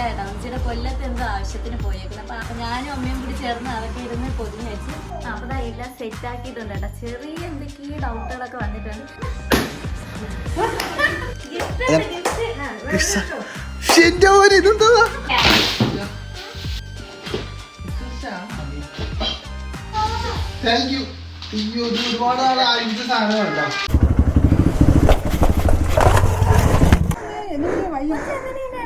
കേട്ടോ ഉമ്മച്ചിയുടെ കൊല്ലത്ത് എന്തോ ആവശ്യത്തിന് പോയേക്കുന്നത് അപ്പൊ ഞാനും അമ്മയും കൂടി ചേർന്ന് അതൊക്കെ ഇരുന്ന് പൊതിഞ്ഞ് വെച്ച് അപ്പൊ ദാ എല്ലാം സെറ്റ് ആക്കിയിട്ടുണ്ട് കേട്ടോ. ചെറിയ എന്തൊക്കെയോ ഡൗട്ടുകളൊക്കെ വന്നിട്ടുണ്ട്. ഇതെന്താ താങ്ക് യു അയ്യോ ഇത് ഒരുപാട് നാളെ അഞ്ച് സാധനമുണ്ടോ ഇങ്ങോട്ട് ആക്കിയത്?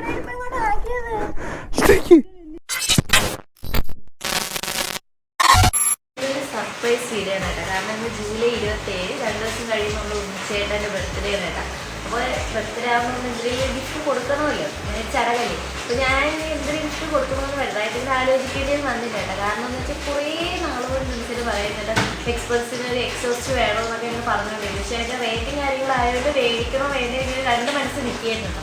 ഇതൊരു സർപ്രൈസ് വീഡിയോ കേട്ടോ. കാരണം ഇന്ന് ജൂലൈ ഇരുപത്തി ഏഴ് ദിവസം കഴിയുമ്പോൾ നമ്മൾ ഉമ്മച്ചേട്ടന്റെ ബർത്ത്ഡേ ആണ് അപ്പോൾ ബർത്ത്ഡേ ആകുമ്പോൾ എന്തെങ്കിലും ഗിഫ്റ്റ് കൊടുക്കണമല്ലോ? ചടങ്ങല്ലേ? അപ്പോൾ ഞാൻ എന്തെങ്കിലും ഗിഫ്റ്റ് കൊടുക്കണമെന്ന് വലുതായിട്ട് ഇങ്ങനെ ആലോചിക്കേണ്ടി വന്നില്ല കാരണം എന്ന് വെച്ചാൽ കുറേ നാളുകൊണ്ട് നിമിഷം പറയുന്നുണ്ട് എക്സ്പ്രസിന് ഒരു എക്സോസ്റ്റ് വേണമെന്നൊക്കെ ഇങ്ങനെ പറഞ്ഞുകൊണ്ടിരുന്നു പക്ഷേ അതിന്റെ റേറ്റിംഗ് കാര്യങ്ങളായതുകൊണ്ട് മേടിക്കണോ വേണ്ടോ രണ്ട് മനസ്സ് നിൽക്കുകയായിരുന്നു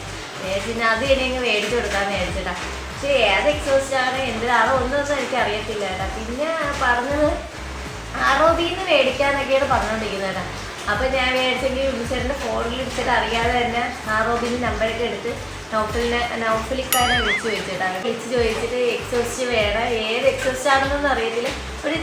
പിന്നെ അത് ഇനി അങ്ങ് മേടിച്ചു കൊടുക്കാൻ വിചാരിച്ചിട്ടാ പക്ഷെ ഏത് എക്സോസ്റ്റ് ആണ്. എന്തിനാണോ ഒന്നും എനിക്ക് അറിയത്തില്ല കേട്ടാ. പിന്നെ പറഞ്ഞത് അറോബിന്ന് മേടിക്കാന്നൊക്കെയാണ് പറഞ്ഞുകൊണ്ടിരിക്കുന്നത് അപ്പൊ ഞാൻ മേടിച്ചെങ്കിൽ വിളിച്ചേട്ടന്റെ ഫോണിൽ വിളിച്ചിട്ട് അറിയാതെ തന്നെ ആറോബിന്റെ നമ്പറൊക്കെ എടുത്ത് നൗഫലിനെ നൗഫലിക്കാരെ വിളിച്ച് ചോദിച്ചിട്ടാണ്. വിളിച്ച് ചോദിച്ചിട്ട് എക്സോസ്റ്റ് വേണം ഏത് എക്സോസ്റ്റ് ആണെന്നൊന്നും അറിയത്തില്ല. ഒരു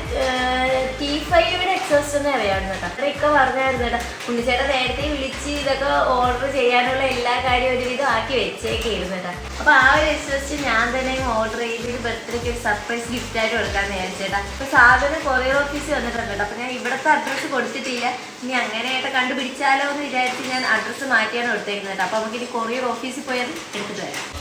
ടി ഫൈവിയുടെ എക്സോസ്റ്റ് ഒന്നും അറിയാവുന്ന കേട്ടോ. അത്രയൊക്കെ പറഞ്ഞായിരുന്നു കേട്ടോ. ഉണ്ണിച്ചേട്ടൻ നേരത്തെ വിളിച്ച് ഇതൊക്കെ ഓർഡർ ചെയ്യാനുള്ള എല്ലാ കാര്യവും ഒരുവിധം ആക്കി വെച്ചേക്കായിരുന്നു കേട്ടോ. അപ്പൊ ആ ഒരു എക്സോസ്റ്റ് ഞാൻ തന്നെ ഓർഡർ ചെയ്ത് ബർത്ത്ഡേക്ക് ഒരു സർപ്രൈസ് ഗിഫ്റ്റ് ആയിട്ട് കൊടുക്കാൻ വിചാരിച്ചേട്ടാ അപ്പൊ സാധനം കൊറിയർ ഓഫീസിൽ വന്നിട്ടുണ്ട് കേട്ടോ. അപ്പൊ ഞാൻ ഇവിടുത്തെ അഡ്രസ്സ് കൊടുത്തിട്ടില്ല. ഇനി അങ്ങനെയായിട്ട് കണ്ടുപിടിച്ചാലോ എന്ന് വിചാരിച്ച് ഞാൻ അഡ്രസ്സ് മാറ്റിയാണ് കൊടുത്തേക്കുന്നത് കേട്ടോ. നമുക്ക് ഇനി കൊറിയർ ഓഫീസിൽ പോയി അത് എടുത്തിട്ട് വരാം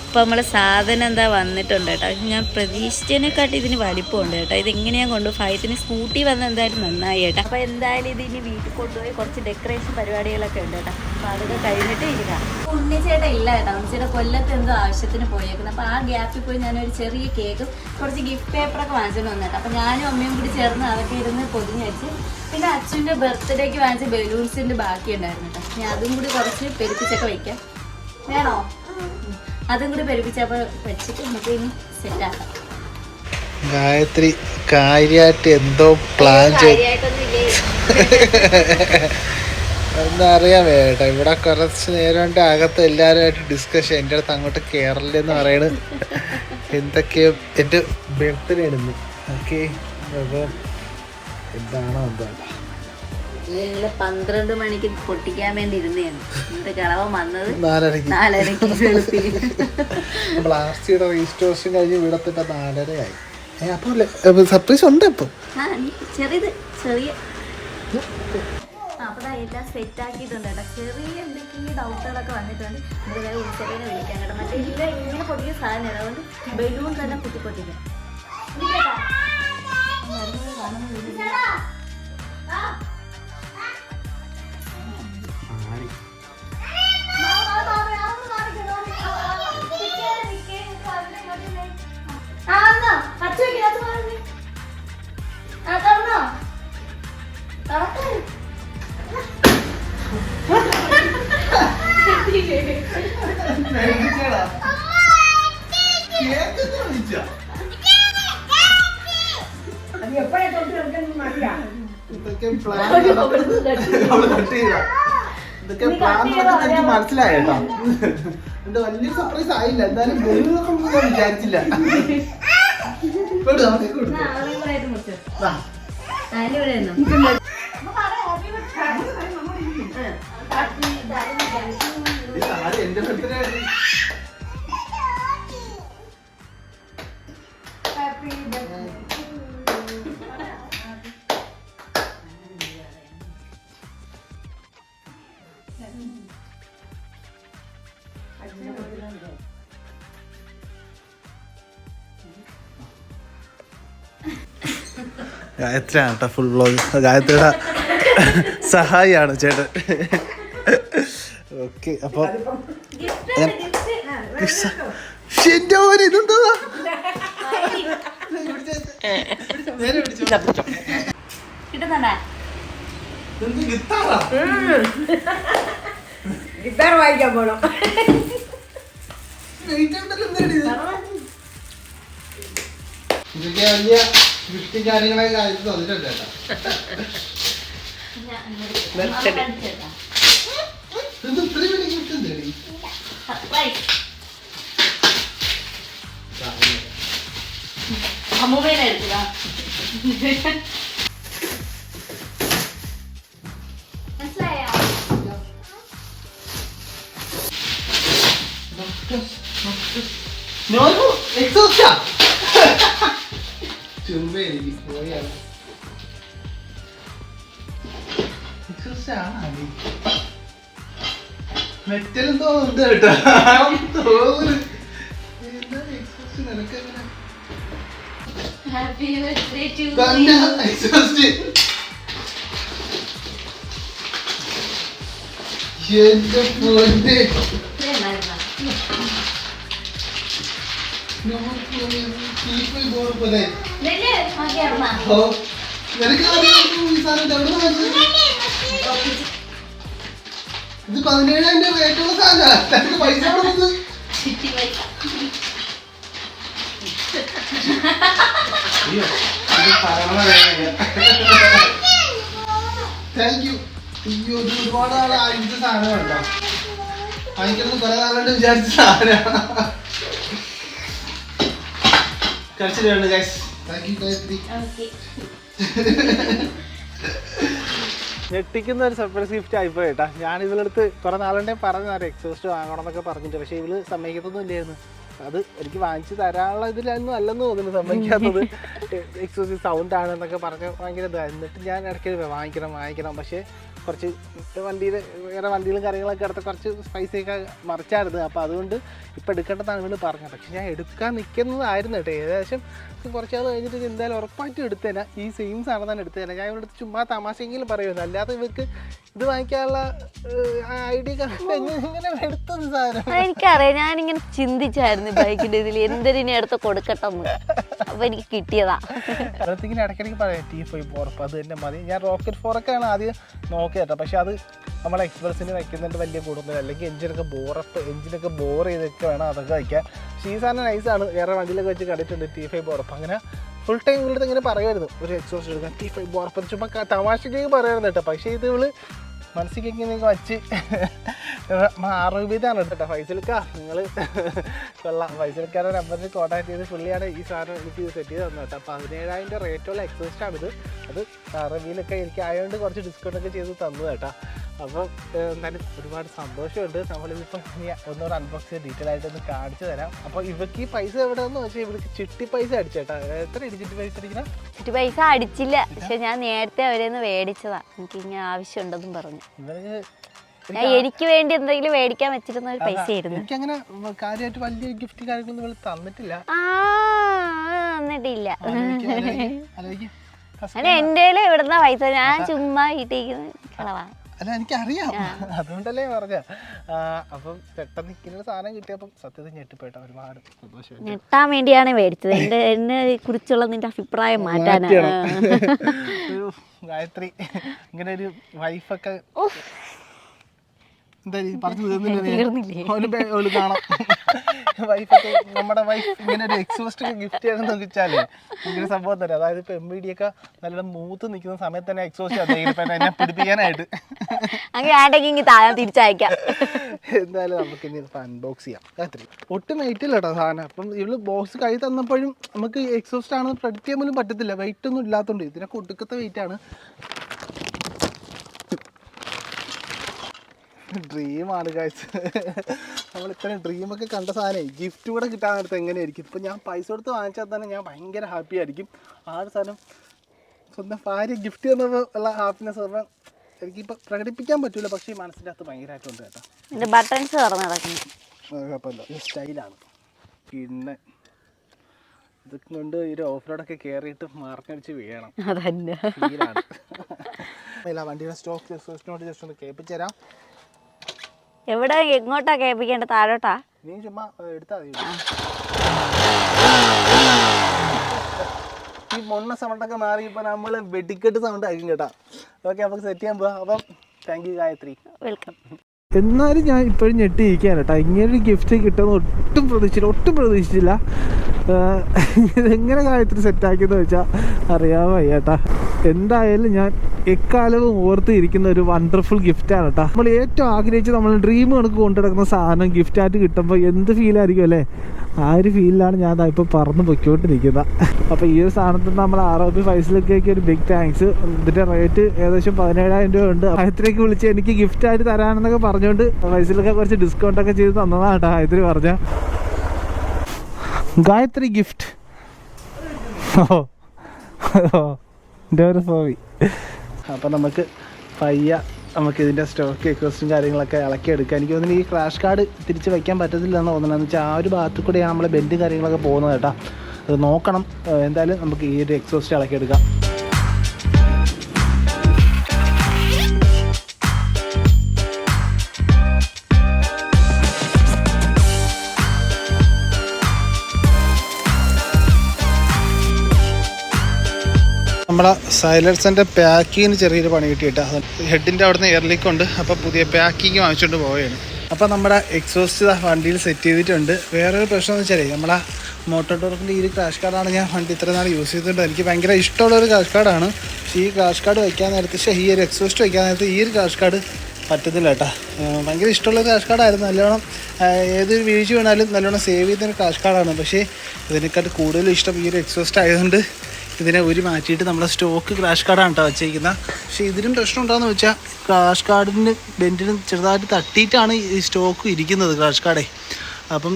അപ്പോൾ നമ്മൾ സാധനം എന്താ വന്നിട്ടുണ്ട് കേട്ടോ. ഞാൻ പ്രതീക്ഷിച്ചതിനെക്കാട്ടി ഇതിന് വലിപ്പമുണ്ട് കേട്ടോ. ഇത് എങ്ങനെയാണ് കൊണ്ട് ഫൈത്തിന് സ്കൂട്ടി വന്ന് എന്തായാലും നന്നായി കേട്ടോ. അപ്പോൾ എന്തായാലും ഇത് ഇനി വീട്ടിൽ കൊണ്ടുപോയി കുറച്ച് ഡെക്കറേഷൻ പരിപാടികളൊക്കെ ഉണ്ട് കേട്ടോ. അപ്പോൾ അതൊക്കെ കഴിഞ്ഞിട്ട് ഇരിക്കാം ഉണ്ണിച്ചേട്ട ഇല്ല കേട്ടോ. ഉണ്ണിച്ചേട്ട കൊല്ലത്ത് എന്തോ ആവശ്യത്തിന് പോയേക്കുന്നത് അപ്പോൾ ആ ഗ്യാപ്പിൽ പോയി ഞാനൊരു ചെറിയ കേക്കും കുറച്ച് ഗിഫ്റ്റ് പേപ്പറൊക്കെ വാങ്ങിച്ചിട്ട് കേട്ടോ. അപ്പോൾ ഞാനും അമ്മയും കൂടി ചേർന്ന് അതൊക്കെ ഇരുന്ന് പൊതിഞ്ഞ് വെച്ച് പിന്നെ അച്ഛന്റെ ബർത്ത്ഡേക്ക് വാങ്ങിച്ച ബലൂൺസിന്റെ ബാക്കി ഉണ്ടായിരുന്നു കേട്ടോ. ഞാൻ അതും കൂടി കുറച്ച് പെരുപ്പിച്ചൊക്കെ വയ്ക്കാം വേണോ. അതും കൂടി പെരുപ്പിച്ചപ്പോൾ വെച്ചിട്ട് നമുക്ക് ഇനി സെറ്റാക്കാം ഗായത്രി കാര്യമായിട്ട് എന്തോ പ്ലാൻ ചെയ്ത് ഏട്ടാ. ഇവിടെ കുറച്ച് നേരം കൊണ്ട് അകത്ത് എല്ലാവരുമായിട്ട് ഡിസ്കഷൻ എന്റെ അടുത്ത് അങ്ങോട്ട് കേരളെന്ന് പറയണത് എന്തൊക്കെയോ എന്റെ ബർത്ത്ഡേ ആണ് ഓക്കെ അപ്പോൾ എന്താണോ എന്താണോ ഞങ്ങൾ പന്ത്രണ്ട് മണിക്ക് പൊട്ടിക്കാൻ വേണ്ടി ഇരുന്നേന്ന്. എന്നിട്ട് കളവ് വന്നത് നാലരക്ക് വെളുപ്പിന്. സിയുടെ രജിസ്ട്രേഷൻ കഴിഞ്ഞ് ഇവിടത്തിട്ട് നാലരയായി. അപ്പോൾ സർപ്രൈസ് ഉണ്ട് അപ്പം. ആ ചെറിയത് ചെറിയ. അപ്പൊ ദാ എല്ലാം സെറ്റ് ആക്കിയിട്ടുണ്ട് കേട്ടോ. ചെറിയ എന്തൊക്കെയും ഡൗട്ടുകളൊക്കെ വന്നിട്ടുണ്ട്. നമുക്ക് വേറെ ഉത്സവനെ വിളിക്കാൻ കേട്ടോ. മറ്റേ ഇല്ല ഇങ്ങനെ പൊട്ടിയ സാധനം അതുകൊണ്ട് ബലൂൺ തന്നെ കുത്തി പൊട്ടിക്കാം വിളിക്കട്ടാ? വരുന്നത് കാണുന്നത് വിളിക്കാം. ആ, എന്നാ, അച്ചു വെക്ക്, അച്ചു മാറി. ആ, തുറന്നോ? തുറക്ക്. ഇതൊക്കെ പ്ലാൻ എനിക്ക് മനസ്സിലായി കേട്ടോ. എന്റെ വലിയൊരു സർപ്രൈസ് ആയില്ല. എന്തായാലും ബലൂണൊക്കെ ഒന്നും ഞാൻ വിചാരിച്ചില്ല. എന്റെ അവൾക്ക് ഗായത്രിയാണ് കേട്ടോ ഫുൾ വ്ളോഗ് ഗായത്രിയുടെ സഹായിയാണ് ചേട്ടൻ. ഓക്കെ അപ്പൊ എന്റെ മോനെ ഇതെന്താ ഗിത്താർ വായിക്കാൻ പോണം. ഇതൊക്കെ വലിയ ഗിഫ്റ്റ് കാര്യങ്ങളൊക്കെ കാര്യത്തിൽ തന്നിട്ടുണ്ട് അമ്മ കാണിച്ചുതരാം. ഇത് ഇത്രയും വലിയ ഗിഫ്റ്റ് എന്തേടി Surprise. അമ്മൂമ്മേനെ എടുക്കുക മനസ്സിലായോ എനിക്ക് പോയാണ് മെറ്റലും തോന്നുന്നുണ്ട് കേട്ടോ. തോന്നുന്നു. ഹാപ്പി ബർത്ത്ഡേ ടു എന്റെ പൊന്നെ. ഈ സാധനം എവിടെ വാങ്ങിച്ചത് ഇത് പതിനേഴായിരം രൂപ ഏറ്റവും സാധനം. പൈസ താങ്ക് യു അയ്യോ ഇത് ഒരുപാട് നാൾ ആയിട്ട് സാധനമുണ്ടോ വാങ്ങിക്കണം കുറെ നാളുകൊണ്ട് വിചാരിച്ച സാധനമാണ് കഴിച്ചിട്ടുണ്ട് ഗൈസ് താങ്ക് യു ഗായത്രി ഞെട്ടിക്കുന്ന ഒരു സർപ്രൈസ് ഗിഫ്റ്റ് ആയിപ്പോയി കേട്ടാ ഞാൻ ഇതിലെടുത്ത് കുറെ നാളുണ്ടേ പറഞ്ഞാൽ എക്സോസ്റ്റ് വാങ്ങണം എന്നൊക്കെ പറഞ്ഞിട്ട്. പക്ഷേ ഇവൾ സമ്മതിക്കത്തൊന്നും ഇല്ലായിരുന്നു. അത് എനിക്ക് വാങ്ങിച്ചു തരാനുള്ള ഇതിലൊന്നും അല്ലെന്ന് തോന്നുന്നു സമ്മതിക്കാത്തത്. എക്സോസ്റ്റ് സൗണ്ട് ആണ് എന്നൊക്കെ പറഞ്ഞ് ഭയങ്കര ഇതായിരുന്നു എന്നിട്ട് ഞാൻ ഇടയ്ക്ക് വാങ്ങിക്കണം വാങ്ങിക്കണം. പക്ഷേ കുറച്ച് വണ്ടിയിൽ വേറെ വണ്ടിയിലും കാര്യങ്ങളൊക്കെ എടുത്ത് കുറച്ച് പൈസയൊക്കെ മറിച്ചായിരുന്നു. അപ്പോൾ അതുകൊണ്ട് ഇപ്പോൾ എടുക്കേണ്ടതാണ് ഇവൾ പറഞ്ഞത്. പക്ഷെ ഞാൻ എടുക്കാൻ നിൽക്കുന്നതായിരുന്നു കേട്ടോ. ഏകദേശം കുറച്ച് അത് കഴിഞ്ഞിട്ട് എന്തായാലും ഉറപ്പായിട്ടും എടുത്തേനെ. ഈ സെയിം സാധനം തന്നെ എടുത്തേനെ. ഞാൻ ഇവിടെ ചുമ്മാ തമാശയെങ്കിലും പറയുന്നു അല്ലാതെ ഇവർക്ക് ഇത് വാങ്ങിക്കാനുള്ള ഐഡിയ ഇങ്ങനെ എടുത്തത് സാധനം? എനിക്കറിയാം. ഞാനിങ്ങനെ ചിന്തിച്ചായിരുന്നു ബൈക്കിന്റെ ഇതിൽ എന്തിനെ എടുത്ത് കൊടുക്കട്ടെ അപ്പൊ എനിക്ക് കിട്ടിയതാ. ഇടയ്ക്കിടയ്ക്ക് പറയാം. ടി ഫൈവ് ബോർപ്പ് അത് തന്നെ മതി. ഞാൻ റോക്കറ്റ് ഫോറൊക്കെയാണ് ആദ്യം നോക്കിയത് കേട്ടോ. പക്ഷെ അത് നമ്മൾ എക്സ്പ്രസ്സിന് വയ്ക്കുന്നുണ്ട് വലിയ കൂടുതൽ അല്ലെങ്കിൽ എഞ്ചിനൊക്കെ ബോറപ്പ് എഞ്ചിനൊക്കെ ബോർ ചെയ്തൊക്കെ വേണം അതൊക്കെ വയ്ക്കാൻ. പക്ഷേ ഈ സാധനം നൈസാണ് വേറെ വണ്ടിയിലൊക്കെ വെച്ച് കണ്ടിട്ടുണ്ട് ടി ഫൈവ് ബോറപ്പ് അങ്ങനെ ഫുൾ ടൈം ഇവളുടെ ഇങ്ങനെ പറയുമായിരുന്നു. ഒരു എക്സോസ്റ്റ് എടുക്കാൻ ടി ഫൈവ് ബോറപ്പ് ചുമ്മാ തമാശക്ക് പറയുമായിരുന്നു കേട്ടോ. പക്ഷേ ഇത് ഇവൾ മനസ്സിലേക്ക് നിങ്ങൾ വച്ച് അറുപതാണ് കേട്ടോ. ഫൈസൽക്കാ നിങ്ങൾ കൊള്ളാം. ഫൈസൽക്കാരുടെ നമ്പറിൽ കോൺടാക്ട് ചെയ്ത് പുള്ളിയാണ് ഈ സാധനം എനിക്ക് സെറ്റ് ചെയ്ത് തന്നത് കേട്ടോ. പതിനേഴായിരം രൂപ റേറ്റുള്ള എക്സോസ്റ്റാണിത് അത് അറബിയിലൊക്കെ എനിക്ക് ആയതുകൊണ്ട് കുറച്ച് ഡിസ്കൗണ്ട് ഒക്കെ ചെയ്ത് തന്നു കേട്ടോ. അപ്പം ഏഹ്, എന്തായാലും ഒരുപാട് സന്തോഷമുണ്ട്. നമ്മളിതിപ്പോൾ ഇനി ഒന്നുകൂടെ അൺബോക്സ് ചെയ്ത് ഡീറ്റെയിൽ ആയിട്ട് ഒന്ന് കാണിച്ചു തരാം. അപ്പോൾ ഇവർക്ക് ഈ പൈസ എവിടെയെന്ന് വെച്ചാൽ ഇവർക്ക് ചിട്ടി പൈസ അടിച്ചേട്ടാ. എത്ര ചിട്ടി പൈസ അടിക്കണം? ചിട്ടി പൈസ അടിച്ചില്ല. പക്ഷെ ഞാൻ നേരത്തെ അവരെ അവരെന്ന് മേടിച്ചതാ. എനിക്ക് ഇങ്ങനെ ആവശ്യമുണ്ടെന്നും പറഞ്ഞു. ഇവർക്ക് എനിക്ക് വേണ്ടി എന്തെങ്കിലും മേടിക്കാൻ വെച്ചിരുന്ന ഒരു പൈസ ആയിരുന്നു എനിക്കങ്ങനെ കാര്യമായിട്ട് വലിയ ഗിഫ്റ്റ് കാര്യങ്ങളൊന്നും തന്നിട്ടില്ല. തന്നിട്ടില്ല. അല്ല എന്റെ ഇവിടുന്ന പൈസ? ഞാൻ ചുമ്മാ വീട്ടിൽ കളവാ. അല്ല എനിക്കറിയാം. അതുകൊണ്ടല്ലേ പറഞ്ഞ അപ്പം പെട്ടെന്ന് ഇങ്ങനെ ഒരു സാധനം കിട്ടിയപ്പം സത്യത്തിൽ ഞെട്ടിപ്പോയിട്ട ഒരുപാട്. സന്തോഷം ഞെട്ടാൻ വേണ്ടിയാണ് മേടിച്ചത്. എന്റെ എന്നെ കുറിച്ചുള്ള നിന്റെ അഭിപ്രായം മാറ്റാൻ ഒരു ഗായത്രി ഇങ്ങനെ ഒരു വൈഫൊക്കെ എന്താ പറഞ്ഞു? തീർന്നില്ലേ? കാണാം. വൈഫൊക്കെ നമ്മുടെ വൈഫ് ഇങ്ങനെ ഒരു എക്സോസ്റ്റ് ഗിഫ്റ്റ് ചെയ്യണമെന്ന് വെച്ചാലേ ഇങ്ങനെ സംഭവം തന്നെ. അതായത് ഇപ്പൊ എം ബി ഡി ഒക്കെ നല്ല മൂത്ത് നിൽക്കുന്ന സമയത്ത് തന്നെ എക്സോസ്റ്റ് എന്നെ പിടിപ്പിക്കാനായിട്ട്. തിരിച്ചയക്കാം. എന്തായാലും നമുക്ക് ഇനി അൺബോക്സ് ചെയ്യാം. രാത്രി. ഒട്ടും വെയിറ്റ് ഇല്ല കേട്ടോ സാധനം. അപ്പം ഇവൾ ബോക്സ് കൈ തന്നപ്പോഴും നമുക്ക് എക്സോസ്റ്റ് ആണെന്ന് പ്രെഡിക്റ്റ് ചെയ്യാൻ പോലും പറ്റത്തില്ല. വെയിറ്റ് ഒന്നും ഇല്ലാത്തതുകൊണ്ട് ഇതിനൊക്കെ ഒടുക്കത്തെ വെയിറ്റ് ആണ്. ഡ്രീമാണ് കാഴ്ച നമ്മൾ ഇത്രയും ഡ്രീമൊക്കെ കണ്ട സാധനം ഗിഫ്റ്റ് കൂടെ കിട്ടാൻ നേരത്തെ എങ്ങനെയായിരിക്കും? ഇപ്പം ഞാൻ പൈസ കൊടുത്ത് വാങ്ങിച്ചാൽ തന്നെ ഞാൻ ഭയങ്കര ഹാപ്പി ആയിരിക്കും. ആ ഒരു സാധനം സ്വന്തം ഭാര്യ ഗിഫ്റ്റ് തന്നപ്പോൾ ഉള്ള ഹാപ്പിനെസ് പറഞ്ഞാൽ എനിക്കിപ്പോൾ പ്രകടിപ്പിക്കാൻ പറ്റൂല പക്ഷേ ഈ മനസ്സിന്റെ അകത്ത് ഭയങ്കരമായിട്ടുണ്ട് കേട്ടോ. ബട്ടൺസ് കുഴപ്പമില്ല. ഇത് സ്റ്റൈലാണ് പിന്നെ ഇതൊക്കെ കൊണ്ട് ഒരു ഓഫ് റോഡൊക്കെ കയറിയിട്ട് മാർക്കടിച്ച് വീഴണം. ഇല്ല വണ്ടിയുടെ സ്റ്റോക്ക് ജസ്റ്റ് ഒന്ന് കേൾപ്പിച്ചു തരാം. എവിടെ? എങ്ങോട്ടാ കേൾപ്പിക്കേണ്ട താഴോട്ടാ? നീ ചുമ്മാ എടുത്താ മതി. ഈ മൊണ്ണ സൗണ്ടൊക്കെ മാറി ഇപ്പൊ നമ്മൾ വെടിക്കെട്ട് സൗണ്ട് ആയിരിക്കും കേട്ടാ. ഓക്കെ നമുക്ക് സെറ്റ് ചെയ്യാൻ പോവാം. അപ്പം താങ്ക് യു ഗായത്രി. വെൽക്കം എന്നാലും ഞാൻ ഇപ്പോഴും ഞെട്ടിയിരിക്കുകയാണ് കേട്ടോ. ഇങ്ങനൊരു ഗിഫ്റ്റ് കിട്ടുമെന്ന് ഒട്ടും പ്രതീക്ഷിച്ചില്ല ഒട്ടും പ്രതീക്ഷിച്ചില്ല. ഇതെങ്ങനെ കാര്യത്തിൽ സെറ്റാക്കിയെന്ന് വെച്ചാൽ അറിയാൻ വയ്യ കേട്ടാ എന്തായാലും ഞാൻ എക്കാലവും ഓർത്ത് ഇരിക്കുന്ന ഒരു വണ്ടർഫുൾ ഗിഫ്റ്റാണ് കേട്ടോ നമ്മൾ ഏറ്റവും ആഗ്രഹിച്ച് നമ്മൾ ഡ്രീം കണക്ക് കൊണ്ടു നടക്കുന്ന സാധനം ഗിഫ്റ്റായിട്ട് കിട്ടുമ്പോൾ എന്ത് ഫീലായിരിക്കും അല്ലേ? ആ ഒരു ഫീലിലാണ് ഞാൻ ഇപ്പോൾ പറന്ന് പൊയ്ക്കോണ്ടിരിക്കുന്നത് അപ്പോൾ ഈ ഒരു സാധനത്തിന് നമ്മൾ ആർ ഒ ഫൈസിലേക്കൊക്കെ ഒരു ബിഗ് താങ്ക്സ് ഇതിന്റെ റേറ്റ് ഏകദേശം പതിനേഴായിരം രൂപ ഉണ്ട്. ആയത്തിലേക്ക് വിളിച്ച് എനിക്ക് ഗിഫ്റ്റായിട്ട് തരാനെന്നൊക്കെ പറഞ്ഞുകൊണ്ട് ഫൈസിലൊക്കെ കുറച്ച് ഡിസ്കൗണ്ടൊക്കെ ചെയ്ത് തന്നതാണ് കേട്ടോ ആയത്തിരി പറഞ്ഞ. ഗായത്രി ഗിഫ്റ്റ്. ഓ ഓ എന്റെ ഒരു ഫോവി അപ്പം നമുക്ക് പയ്യ നമുക്ക് ഇതിന്റെ സ്റ്റോക്ക് എക്വസ്റ്റും കാര്യങ്ങളൊക്കെ ഇളക്കി എടുക്കാം. എനിക്ക് തോന്നുന്നു ഈ ക്രാഷ് കാർഡ് തിരിച്ച് വയ്ക്കാൻ പറ്റത്തില്ല എന്ന് തോന്നുന്നത് എന്ന് വെച്ചാൽ ആ ഒരു ഭാഗത്ത് കൂടെയാണ് നമ്മളെ ബെൻഡ് കാര്യങ്ങളൊക്കെ പോകുന്നത് കേട്ടോ. അത് നോക്കണം. എന്തായാലും നമുക്ക് ഈ ഒരു എക്സോസ്റ്റ് ഇളക്കി നമ്മളെ സൈലൻസിന്റെ പാക്കിങ്ങിന് ചെറിയൊരു പണി കിട്ടിയിട്ട്. ഹെഡിന്റെ അവിടുന്ന് എയർലിക്കുണ്ട് അപ്പോൾ പുതിയ പാക്കിങ് വാങ്ങിച്ചുകൊണ്ട് പോവുകയാണ്. അപ്പോൾ നമ്മുടെ എക്സോസ്റ്റ് വണ്ടിയിൽ സെറ്റ് ചെയ്തിട്ടുണ്ട്. വേറൊരു പ്രശ്നം എന്ന് വെച്ചാൽ നമ്മളെ മോട്ടോർ ടോർക്കിന്റെ ഈ ഒരു ക്രാഷ് കാർഡാണ് ഞാൻ വണ്ടി ഇത്ര നാൾ യൂസ് ചെയ്തിട്ടുണ്ട്. എനിക്ക് ഭയങ്കര ഇഷ്ടമുള്ള ഒരു ക്രാഷ് കാർഡാണ് പക്ഷേ ഈ ക്രാഷ് കാർഡ് വയ്ക്കാൻ നേരത്തെ പക്ഷേ ഈ ഒരു എക്സോസ്റ്റ് വയ്ക്കാൻ നേരത്തെ ഈ ഒരു ക്രാഷ് കാർഡ് പറ്റുന്നില്ല കേട്ടോ. ഭയങ്കര ഇഷ്ടമുള്ള ക്രാഷ് കാർഡായിരുന്നു നല്ലോണം ഏതൊരു വീഴ്ച വേണാലും നല്ലോണം സേവ് ചെയ്യുന്ന ക്രാഷ് കാർഡാണ് പക്ഷേ ഇതിനെക്കാട്ട് കൂടുതൽ ഇഷ്ടം ഈ ഒരു എക്സോസ്റ്റ് ആയതുകൊണ്ട് ഇതിനെ ഒരു മാറ്റിയിട്ട് നമ്മുടെ സ്റ്റോക്ക് ക്രാഷ് കാർഡാണ് കേട്ടോ വെച്ചേക്കുന്നത് പക്ഷേ ഇതിനും പ്രശ്നം ഉണ്ടോയെന്ന് വെച്ചാൽ ക്രാഷ് കാർഡിന് ബെൻഡിന് ചെറുതായിട്ട് തട്ടിയിട്ടാണ് ഈ സ്റ്റോക്ക് ഇരിക്കുന്നത് ക്രാഷ് കാർഡേ അപ്പം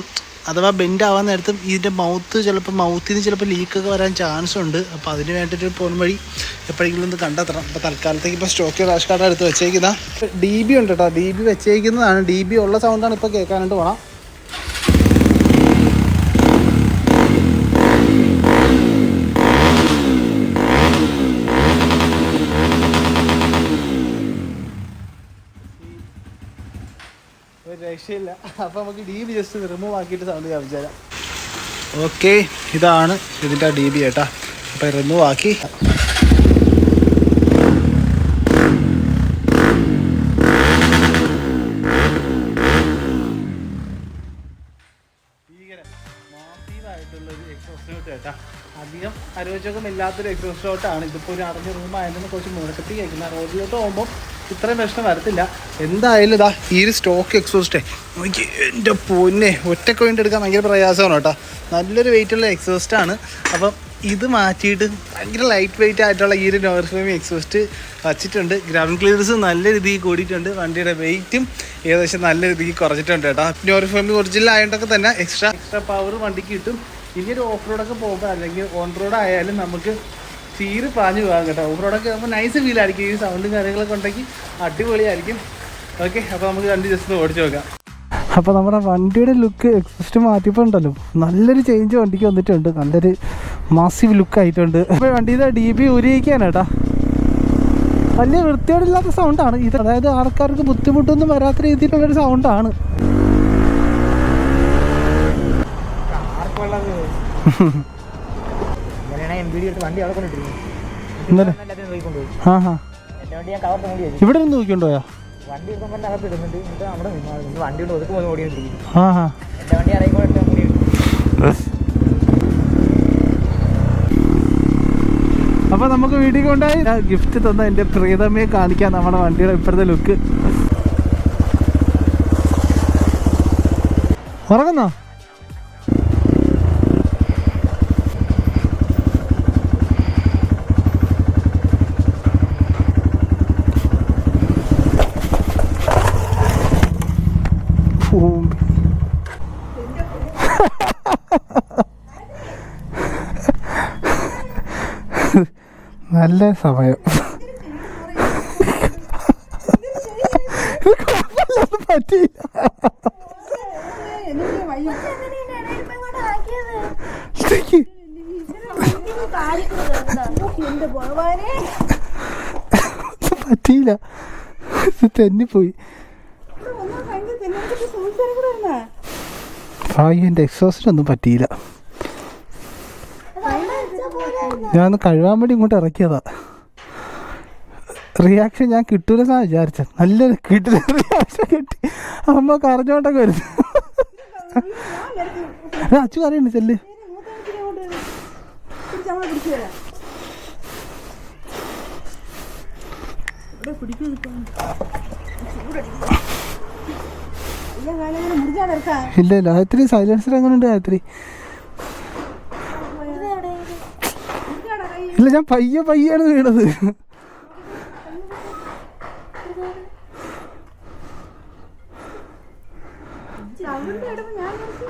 അഥവാ ബെൻഡ് ആവാൻ നേരത്തും ഇതിന്റെ മൗത്ത് ചിലപ്പോൾ മൗത്തിൽ നിന്ന് ചിലപ്പോൾ ലീക്കൊക്കെ വരാൻ ചാൻസ് ഉണ്ട്. അപ്പോൾ അതിന് വേണ്ടിയിട്ട് പോകുന്ന വഴി എപ്പോഴെങ്കിലും ഒന്ന് കണ്ടെത്തണം. അപ്പോൾ തൽക്കാലത്തേക്ക് ഇപ്പോൾ സ്റ്റോക്ക് ക്രാഷ് കാർഡ് എടുത്ത് വെച്ചേക്കുന്ന. ഡി ബി ഉണ്ട് കേട്ടോ ഡി ബി വെച്ചേക്കുന്നതാണ്. ഡി ബി ഉള്ള സൗണ്ടാണ് ഇപ്പോൾ കേൾക്കാനായിട്ട് പോകണം ഒരു രക്ഷയില്ല അപ്പോൾ നമുക്ക് ഡി ബി ജസ്റ്റ് റിമൂവ് ആക്കിയിട്ട് സൗണ്ട് കാണിച്ചാൽ ഓക്കെ ഇതാണ് ഇതിന്റെ ഡി ബി ഏട്ടാ. അപ്പോൾ റിമൂവ് ആക്കി. അധികം അരോചകമില്ലാത്തൊരു എക്സോസ്റ്റോട്ടാണ് ഇതിപ്പോൾ ഒരു അടഞ്ഞ റൂം ആയതിന് കുറച്ച് മുഴക്കത്തി കഴിക്കുന്ന റോഡിലോട്ട് പോകുമ്പോൾ ഇത്രയും പ്രശ്നം വരത്തില്ല. എന്തായാലും ഇതാ ഈ ഒരു സ്റ്റോക്ക് എക്സോസ്റ്റേ നോക്കി എന്റെ പൊന്നെ ഒറ്റയ്ക്ക് വേണ്ടി എടുക്കാൻ ഭയങ്കര പ്രയാസമാണ് കേട്ടോ. നല്ലൊരു വെയിറ്റുള്ള എക്സോസ്റ്റാണ് അപ്പം ഇത് മാറ്റിയിട്ട് ഭയങ്കര ലൈറ്റ് വെയിറ്റ് ആയിട്ടുള്ള ഈ ഒരു നോർഫേമി എക്സോസ്റ്റ് വച്ചിട്ടുണ്ട്. ഗ്രൗണ്ട് ക്ലിയറൻസ് നല്ല രീതിയിൽ കൂടിയിട്ടുണ്ട്. വണ്ടിയുടെ വെയിറ്റും ഏകദേശം നല്ല രീതിയിൽ കുറച്ചിട്ടുണ്ട് കേട്ടോ. നോർഫേമി ഒറിജിനൽ ആയതുകൊണ്ടൊക്കെ തന്നെ എക്സ്ട്രാ എക്സ്ട്രാ പവർ വണ്ടിക്ക് കിട്ടും. ഇനി ഒരു ഓഫ് റോഡൊക്കെ പോകുമ്പോൾ അല്ലെങ്കിൽ ഓൺ റോഡ് ആയാലും നമുക്ക് തീരെ പാഞ്ഞു പോകാം കേട്ടോ. ഓഫ് റോഡൊക്കെ ആകുമ്പോൾ നൈസ് ഫീൽ ആയിരിക്കും. ഈ സൗണ്ടും കാര്യങ്ങളൊക്കെ ഉണ്ടെങ്കിൽ അടിപൊളിയായിരിക്കും. ഓക്കെ അപ്പോൾ നമുക്ക് വണ്ടി ജസ്റ്റ് ഒന്ന് ഓടിച്ചു നോക്കാം. അപ്പോൾ നമ്മുടെ വണ്ടിയുടെ ലുക്ക് എക്സിസ്റ്റ് മാറ്റിയപ്പോൾ ഉണ്ടല്ലോ നല്ലൊരു ചേഞ്ച് വണ്ടിക്ക് വന്നിട്ടുണ്ട്. നല്ലൊരു മാസീവ് ലുക്ക് ആയിട്ടുണ്ട്. അപ്പോൾ വണ്ടിയുടെ ഡി ബി ഊരിയിക്കാണ് കേട്ടോ. വലിയ വൃത്തിയോടില്ലാത്ത സൗണ്ടാണ് ഇത് അതായത് ആൾക്കാർക്ക് ബുദ്ധിമുട്ടൊന്നും വരാത്ത രീതിയിലുള്ളൊരു സൗണ്ടാണ് വണ്ടി അവിടെ കൊണ്ടിട്ടിരുന്നു ഇന്നലെ? ആ എന്റെ ഇവിടെ നിന്ന് നോക്കിക്കൊണ്ടോയാ വണ്ടി എടുക്കുമ്പോൾ എന്റെ അകത്ത് ഇടുന്നുണ്ട്. എന്നിട്ട് അവിടെ വണ്ടി കൊണ്ട് ഒതുക്കുമ്പോൾ ആ എന്റെ വണ്ടി അപ്പൊ നമുക്ക് വീട്ടിൽ കൊണ്ടായി ഗിഫ്റ്റ് തന്ന എന്റെ പ്രീതമയെ കാണിക്കാൻ നമ്മുടെ വണ്ടിയുടെ ഇപ്പോഴത്തെ ലുക്ക് ഉറങ്ങുന്നോ? നല്ല സമയം. പറ്റിയില്ല. പറ്റിയില്ല തെന്നിപ്പോയി. ഭായി എന്റെ എക്സോസിനൊന്നും പറ്റിയില്ല. ഞാൻ കഴുകാൻ വേണ്ടി ഇങ്ങോട്ട് ഇറക്കിയതാ റിയാക്ഷൻ ഞാൻ കിട്ടൂലെന്നാ വിചാരിച്ച നല്ലൊരു കിട്ടില്ല റിയാക്ഷൻ കിട്ടി അമ്മ കറഞ്ഞോണ്ടൊക്കെ വരുന്നു അച്ചു അറിയണ്ട ചെല്ല് ഇല്ല ഇല്ല ഗായത്രി സൈലൻസർ അങ്ങനെ ഉണ്ട് ഗായത്രി ഇല്ല ഞാൻ പയ്യെ പയ്യാണ് വീണത്.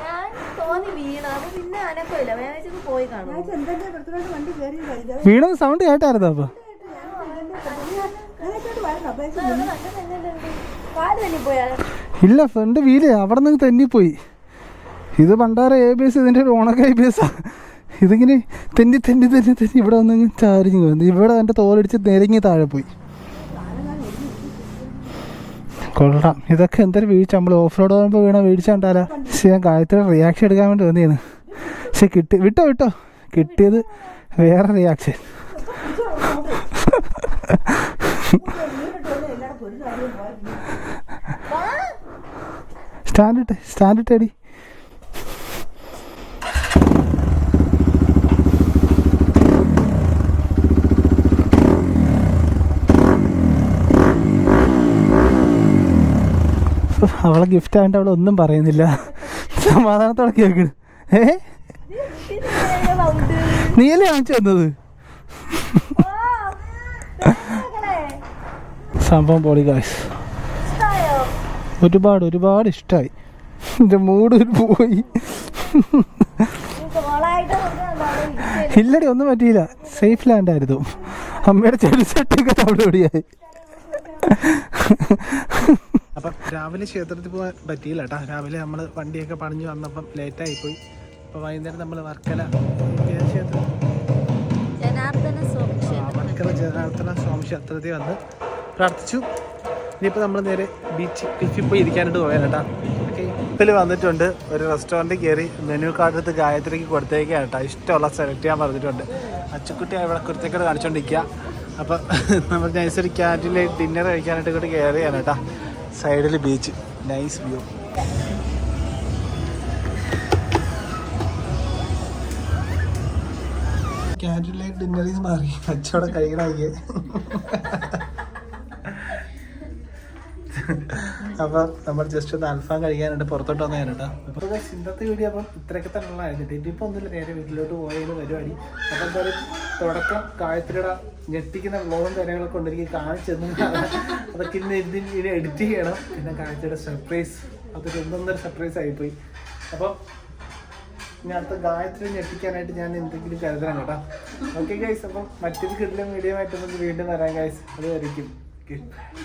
ഞാൻ തോന്നി വീണ. അത് പിന്നെ അനക്കമില്ല. ഞാൻ പോയി കാണും. വീണത് സൗണ്ട് കേട്ടായിരുന്നു അപ്പൊ? ഇല്ല ഫ്രണ്ട് വീൽ അവിടെ നിന്ന് തെന്നിപ്പോയി. ഇത് പണ്ടാറ എ ബി എസ് ഇതിന്റെ ഒരു ഉണക്ക എ ബി എസ് ഇതിങ്ങനെ തെന്നി തെന്നി തെന്നി തെന്നി ഇവിടെ വന്ന് ചാരിഞ്ഞ് വന്നു. ഇവിടെ എന്റെ തോലടിച്ച് നെരങ്ങി താഴെ പോയി. കൊള്ളാം. ഇതൊക്കെ എന്തൊരു വീഴ്ച. നമ്മൾ ഓഫ് റോഡ് പോകുമ്പോൾ വീണ വീഴ്ച കണ്ടാലാ. പക്ഷെ ഞാൻ കാര്യത്തിൽ റിയാക്ഷൻ എടുക്കാൻ വേണ്ടി വന്നിരുന്നു പക്ഷെ കിട്ടി. വിട്ടോ വിട്ടോ. കിട്ടിയത് വേറെ റിയാക്ഷൻ സ്റ്റാൻഡ് ഇട്ട് അവളെ ഗിഫ്റ്റ് ആയിട്ട് അവൾ ഒന്നും പറയുന്നില്ല. സമാധാനത്തോടെ കേൾക്കണ് ഏ? നീയല്ലേ വാങ്ങിച്ചു തന്നത്? സംഭവം പോളി കാശ് ഒരുപാട് ഒരുപാട് ഇഷ്ടമായി എന്റെ മൂഡ് പോയി. ഇല്ലടി ഒന്നും പറ്റിയില്ല. സേഫ് ലാൻഡ് ആയിരുന്നു. അമ്മയുടെ ചെടി സെറ്റൊക്കെ അവിടെ എവിടെയായി അപ്പം രാവിലെ ക്ഷേത്രത്തിൽ പോകാൻ പറ്റിയില്ല കേട്ടോ. രാവിലെ നമ്മൾ വണ്ടിയൊക്കെ പണിഞ്ഞു വന്നപ്പം ലേറ്റായി പോയി അപ്പോൾ വൈകുന്നേരം നമ്മൾ വർക്കല ക്ഷേത്രം വർക്കല ജനാർദ്ദന സ്വാമി ക്ഷേത്രത്തിൽ വന്ന് പ്രാർത്ഥിച്ചു. ഇനിയിപ്പോൾ നമ്മൾ നേരെ ബീച്ച് ബീച്ചിൽ പോയി ഇരിക്കാനായിട്ട് പോയാൽ കേട്ടോ. ഓക്കെ ഇതിൽ വന്നിട്ടുണ്ട് ഒരു റെസ്റ്റോറന്റ് കയറി മെനു കാർഡ് എടുത്ത് ഗായത്രിക്ക് കൊടുത്തേക്കാണ് കേട്ടോ. ഇഷ്ടമുള്ള സെലക്ട് ചെയ്യാൻ പറഞ്ഞിട്ടുണ്ട്. അച്ചുക്കുട്ടി അവിടെ കുരുത്തേക്കോട് കാണിച്ചുകൊണ്ടിരിക്കുക അപ്പം നമ്മൾ നൈസൊരു ക്യാന്റീനിൽ ഡിന്നർ കഴിക്കാനായിട്ട് ഇങ്ങോട്ട് കയറിയാണ് കേട്ടോ. സൈഡിൽ beach nice view candle light ഡിന്നറിൽ മാറി. കച്ചവടം കഴിക്കണമെങ്കിൽ അപ്പൊ നമ്മൾ ജസ്റ്റ് ഒന്ന് അൽഫാം കഴിക്കാനുണ്ട് പുറത്തോട്ട് വന്നു കേട്ടോ അപ്പൊ ഇന്നത്തെ വീഡിയോ അപ്പം ഇത്രയൊക്കെ തന്നെ ഉള്ളതായിരുന്നു ഇനിയിപ്പോ ഒന്നുമില്ല നേരെ വീട്ടിലോട്ട് പോയതിന് പരിപാടി. അപ്പൊ എന്തായാലും തുടക്കം ഗായത്രിയുടെ ഞെട്ടിക്കുന്ന വ്ലോഗും കാര്യങ്ങളൊക്കെ ഉണ്ട് എനിക്ക് കാണിച്ചു തന്നു. അതൊക്കെ ഇന്ന് ഇതിന് ഇനി എഡിറ്റ് ചെയ്യണം. പിന്നെ കാഴ്ചയുടെ സർപ്രൈസ് അതൊക്കെ എന്തൊന്നൊരു സർപ്രൈസ് ആയിപ്പോയി. അപ്പം ഇനി അടുത്ത ഗായത്രി ഞെട്ടിക്കാനായിട്ട് ഞാൻ എന്തെങ്കിലും കരുതണം കേട്ടോ. ഓക്കെ ഗൈസ് അപ്പം മറ്റൊരു കിട്ടിലും വീഡിയോ ആയിട്ട് നമുക്ക് വീണ്ടും വരാം ഗൈസ് അത് വരയ്ക്കും